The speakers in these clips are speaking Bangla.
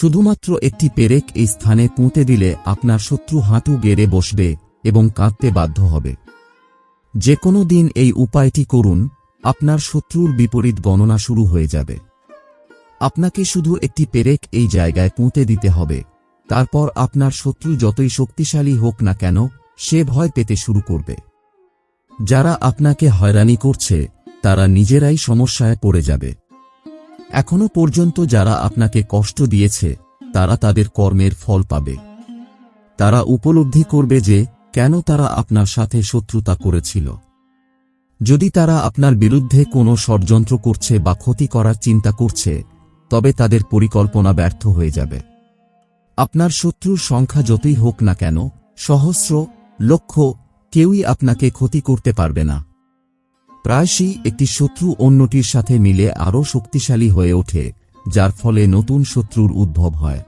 শুধুমাত্র একটি পেরেক এই স্থানে পুঁতে দিলে আপনার শত্রু হাঁটু গেড়ে বসবে এবং কাঁদতে বাধ্য হবে। যে কোনো দিন এই উপায়টি করুন, আপনার শত্রুর বিপরীত গণনা শুরু হয়ে যাবে। আপনাকে শুধু একটি পেরেক এই জায়গায় পুঁতে দিতে হবে। তারপর আপনার শত্রু যতই শক্তিশালী হোক না কেন, সে ভয় পেতে শুরু করবে। যারা আপনাকে হয়রানি করছে, তারা নিজেরাই সমস্যায় পড়ে যাবে। এখনও পর্যন্ত যারা আপনাকে কষ্ট দিয়েছে, তারা তাদের কর্মের ফল পাবে। তারা উপলব্ধি করবে যে, কেন তারা আপনার সাথে শত্রুতা করেছিল। যদি তারা আপনার বিরুদ্ধে কোনো ষড়যন্ত্র করছে বা ক্ষতি করার চিন্তা করছে, তবে তাদের পরিকল্পনা ব্যর্থ হয়ে যাবে। আপনার শত্রুর সংখ্যা যতই হোক না কেন, সহস্র, লক্ষ, কেউই আপনাকে ক্ষতি করতে পারবে না। প্রায়শই একটি শত্রু অন্যটির সাথে মিলে আরও শক্তিশালী হয়ে ওঠে, যার ফলে নতুন শত্রুর উদ্ভব হয়।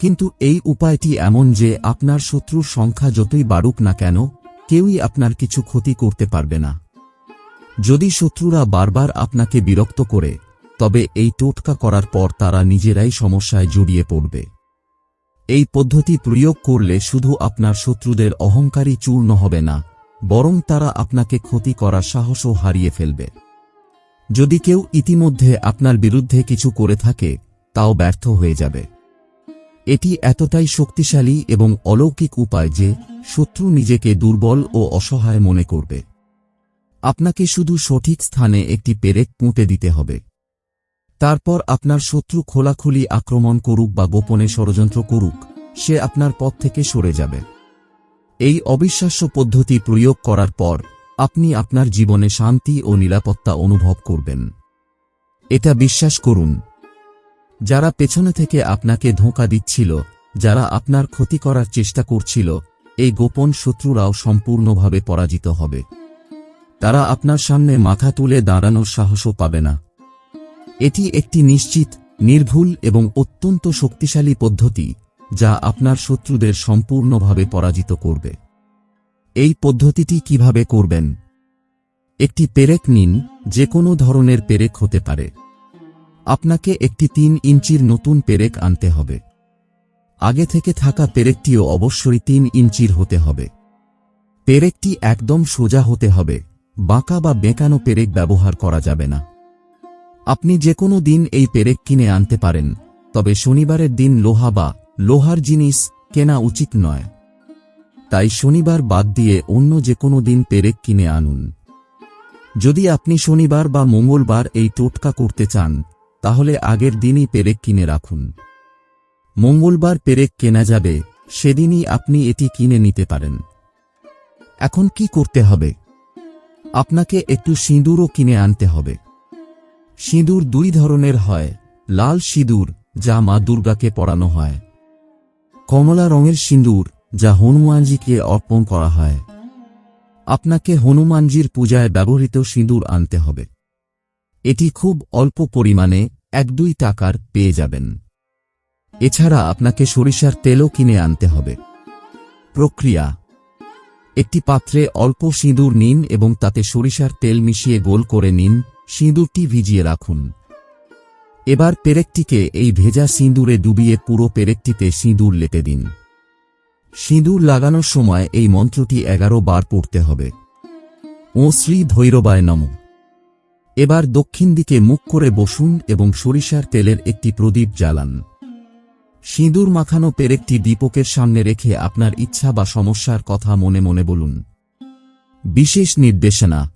কিন্তু এই উপায়টি এমন যে আপনার শত্রুর সংখ্যা যতই বাড়ুক না কেন, কেউই আপনার কিছু ক্ষতি করতে পারবে না। যদি শত্রুরা বারবার আপনাকে বিরক্ত করে, তবে এই টোটকা করার পর তারা নিজেরাই সমস্যায় জড়িয়ে পড়বে। এই পদ্ধতি প্রয়োগ করলে শুধু আপনার শত্রুদের অহংকারী চূর্ণ হবে না বরং তারা আপনাকে ক্ষতি করার সাহসও হারিয়ে ফেলবে। যদি কেউ ইতিমধ্যে আপনার বিরুদ্ধে কিছু করে থাকে, তাও ব্যর্থ হয়ে যাবে। এটি এতটাই শক্তিশালী এবং অলৌকিক উপায় যে শত্রু নিজেকে দুর্বল ও অসহায় মনে করবে। আপনাকে শুধু সঠিক স্থানে একটি পেরেক পুঁতে দিতে হবে। তারপর আপনার শত্রু খোলাখুলি আক্রমণ করুক বা গোপনে ষড়যন্ত্র করুক, সে আপনার পথ থেকে সরে যাবে। এই অবিশ্বাস্য পদ্ধতি প্রয়োগ করার পর, আপনি আপনার জীবনে শান্তি ও নিরাপত্তা অনুভব করবেন। এটা বিশ্বাস করুন। যারা পেছনে থেকে আপনাকে ধোঁকা দিচ্ছিল, যারা আপনার ক্ষতি করার চেষ্টা করছিল, এই গোপন শত্রুরাও সম্পূর্ণভাবে পরাজিত হবে। তারা আপনার সামনে মাথা তুলে দাঁড়ানোর সাহসও পাবে না। এটি একটি নিশ্চিত, নির্ভুল এবং অত্যন্ত শক্তিশালী পদ্ধতি। যা আপনার শত্রুদের সম্পূর্ণভাবে পরাজিত করবে। এই পদ্ধতিটি কীভাবে করবেন? একটি পেরেক নিন যে কোনো ধরনের পেরেক হতে পারে। আপনাকে একটি তিন ইঞ্চির নতুন পেরেক আনতে হবে। আগে থেকে থাকা পেরেকটিও অবশ্যই তিন ইঞ্চির হতে হবে। পেরেকটি একদম সোজা হতে হবে, বাঁকা বা বেঁকানো পেরেক ব্যবহার করা যাবে না। আপনি যে কোনো দিন এই পেরেক কিনে আনতে পারেন, তবে শনিবারের দিন লোহা বা লোহার জিনিস কেনা উচিত নয়। তাই শনিবার বাদ দিয়ে অন্য যে কোনো দিন পেরেক কিনে আনুন। যদি আপনি শনিবার বা মঙ্গলবার এই টোটকা করতে চান, তাহলে আগের দিনই পেরেক কিনে রাখুন। মঙ্গলবার পেরেক কেনা যাবে, সেদিনই আপনি এটি কিনে নিতে পারেন। এখন কি করতে হবে? আপনাকে একটু সিঁদুরও কিনে আনতে হবে। সিঁদুর দুই ধরনের হয়, লাল সিঁদুর যা মা দুর্গাকে পরানো হয়। কমলা রঙের সিঁদুর যা হনুমানজিকে অর্পণ করা হয়। আপনাকে হনুমানজির পূজায় ব্যবহৃত সিঁদুর আনতে হবে। এটি খুব অল্প পরিমাণে এক দুই টাকার পেয়ে যাবেন। এছাড়া আপনাকে সরিষার তেলও কিনে আনতে হবে। প্রক্রিয়া। একটি পাত্রে অল্প সিঁদুর নিন এবং তাতে সরিষার তেল মিশিয়ে গোল করে নিন। সিঁদুরটি ভিজিয়ে রাখুন। এবার পেরেকটিকে এই ভেজা সিঁদুরে ডুবিয়ে পুরো পেরেকটিতে সিঁদুর লেটে দিন। সিঁদুর লাগানোর সময় এই মন্ত্রটি এগারো বার পড়তে হবে। ও শ্রী ভৈরবায় নম। এবার দক্ষিণ দিকে মুখ করে বসুন এবং সরিষার তেলের একটি প্রদীপ জ্বালান। সিঁদুর মাখানো পেরেকটি দীপকের সামনে রেখে আপনার ইচ্ছা বা সমস্যার কথা মনে মনে বলুন। বিশেষ নির্দেশনা।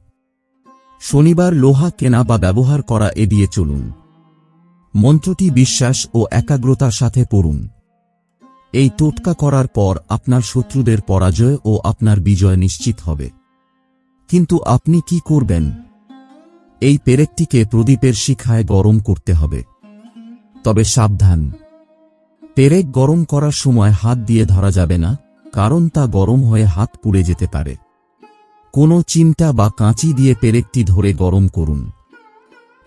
শনিবার লোহা কেনা বা ব্যবহার করা এড়িয়ে চলুন। মন্ত্রটি বিশ্বাস ও একাগ্রতার সাথে পড়ুন। এই টোটকা করার পর আপনার শত্রুদের পরাজয় ও আপনার বিজয় নিশ্চিত হবে। কিন্তু আপনি কি করবেন? এই পেরেকটিকে প্রদীপের শিখায় গরম করতে হবে। তবে সাবধান। পেরেক গরম করার সময় হাত দিয়ে ধরা যাবে না, কারণ তা গরম হয়ে হাত পুড়ে যেতে পারে। কোনো চিমটা বা কাঁচি দিয়ে পেরেকটি ধরে গরম করুন।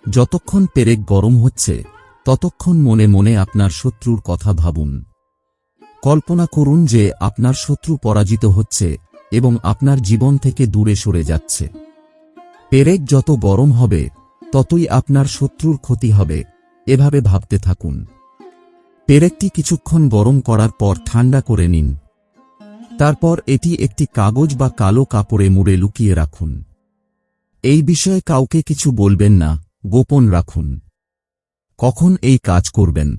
যতক্ষণ পেরেক গরম হচ্ছে ততক্ষণ মনে মনে আপনার শত্রুর কথা ভাবুন। কল্পনা করুন যে আপনার শত্রু পরাজিত হচ্ছে এবং আপনার জীবন থেকে দূরে সরে যাচ্ছে। পেরেক যত গরম হবে, ততই আপনার শত্রুর ক্ষতি হবে, এভাবে ভাবতে থাকুন। পেরেকটি কিছুক্ষণ গরম করার পর ঠান্ডা করে নিন। তারপর এটি একটি কাগজ বা কালো কাপড়ে মুড়ে লুকিয়ে রাখুন। এই বিষয়ে কাউকে কিছু বলবেন না, গোপন রাখুন। কখন এই কাজ করবেন?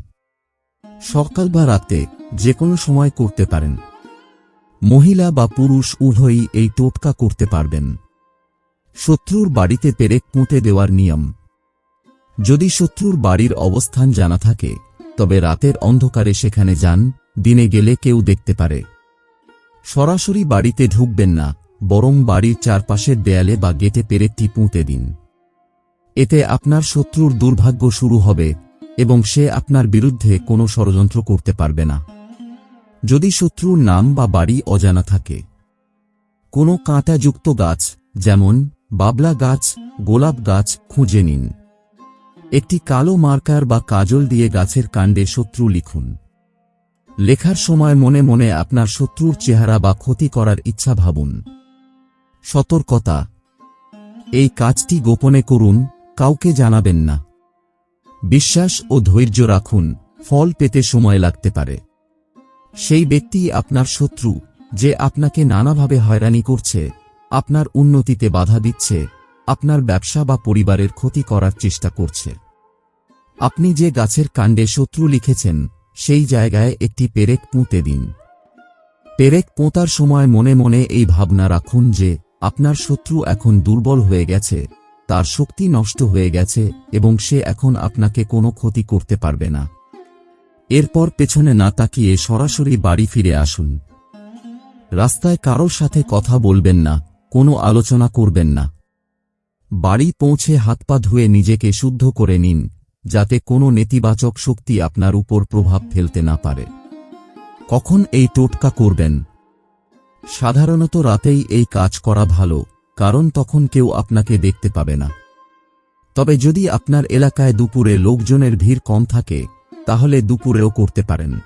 সকাল বা রাতে যে কোনো সময় করতে পারেন। মহিলা বা পুরুষ উভয়ই এই টোটকা করতে পারবেন। শত্রুর বাড়িতে পেরেক পুঁতে দেওয়ার নিয়ম। যদি শত্রুর বাড়ির অবস্থান জানা থাকে, তবে রাতের অন্ধকারে সেখানে যান, দিনে গেলে কেউ দেখতে পারে। সরাসরি বাড়িতে ঢুকবেন না, বরং বাড়ির চারপাশের দেয়ালে বা গেটে পেরেকটি পুঁতে দিন। এতে আপনার শত্রুর দুর্ভাগ্য শুরু হবে, এবং সে আপনার বিরুদ্ধে কোনো ষড়যন্ত্র করতে পারবে না। যদি শত্রুর নাম বা বাড়ি অজানা থাকে, কোনো কাঁটাযুক্ত গাছ, যেমন বাবলা গাছ, গোলাপ গাছ, খুঁজে নিন। একটি কালো মার্কার বা কাজল দিয়ে গাছের কাণ্ডে শত্রু লিখুন। লেখার সময় মনে মনে আপনার শত্রুর চেহারা বা ক্ষতি করার ইচ্ছা ভাবুন। সতর্কতা। এই কাজটি গোপনে করুন কাউকে জানাবেন না। বিশ্বাস ও ধৈর্য রাখুন, ফল পেতে সময় লাগতে পারে। সেই ব্যক্তি আপনার শত্রু, যে আপনাকে নানাভাবে হয়রানি করছে, আপনার উন্নতিতে বাধা দিচ্ছে, আপনার ব্যবসা বা পরিবারের ক্ষতি করার চেষ্টা করছে। আপনি যে গাছের কাণ্ডে শত্রু লিখেছেন, সেই জায়গায় একটি পেরেক পুঁতে দিন। পেরেক পোঁতার সময় মনে মনে এই ভাবনা রাখুন যে, আপনার শত্রু এখন দুর্বল হয়ে গেছে। তার শক্তি নষ্ট হয়ে গেছে এবং সে এখন আপনাকে কোনো ক্ষতি করতে পারবে না। এরপর পেছনে না তাকিয়ে সরাসরি বাড়ি ফিরে আসুন। রাস্তায় কারোর সাথে কথা বলবেন না, কোনো আলোচনা করবেন না। বাড়ি পৌঁছে হাত পা ধুয়ে নিজেকে শুদ্ধ করে নিন, যাতে কোনো নেতিবাচক শক্তি আপনার উপর প্রভাব ফেলতে না পারে। কখন এই টোটকা করবেন? সাধারণত রাতেই এই কাজ করা ভালো। কারণ তখন কেউ আপনাকে দেখতে পাবে না। তবে যদি আপনার এলাকায় দুপুরে লোকজনের ভিড় কম থাকে, তাহলে দুপুরেও করতে পারেন।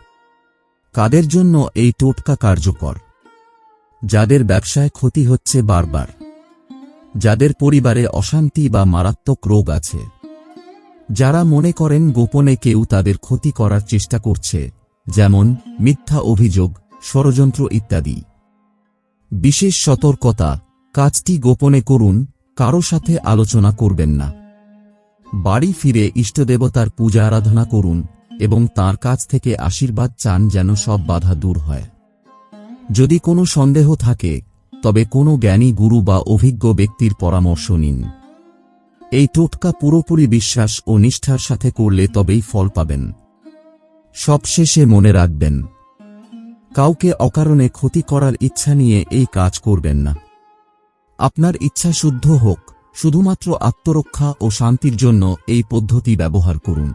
কাদের জন্য এই টোটকা কার্যকর? যাদের ব্যবসায় ক্ষতি হচ্ছে বারবার। যাদের পরিবারে অশান্তি বা মারাত্মক রোগ আছে। যারা মনে করেন গোপনে কেউ তাদের ক্ষতি করার চেষ্টা করছে, যেমন মিথ্যা অভিযোগ, ষড়যন্ত্র ইত্যাদি। বিশেষ সতর্কতা কাজটি গোপনে করুন, কারও সাথে আলোচনা করবেন না। বাড়ি ফিরে ইষ্টদেবতার পূজা আরাধনা করুন এবং তার কাছ থেকে আশীর্বাদ চান যেন সব বাধা দূর হয়। যদি কোনো সন্দেহ থাকে, তবে কোনো জ্ঞানী গুরু বা অভিজ্ঞ ব্যক্তির পরামর্শ নিন। এই টোটকা পুরোপুরি বিশ্বাস ও নিষ্ঠার সাথে করলে তবেই ফল পাবেন। সবশেষে মনে রাখবেন, কাউকে অকারণে ক্ষতি করার ইচ্ছা নিয়ে এই কাজ করবেন না। আপনার ইচ্ছা শুদ্ধ হোক শুধুমাত্র আত্মরক্ষা ও শান্তির জন্য এই পদ্ধতি ব্যবহার করুন।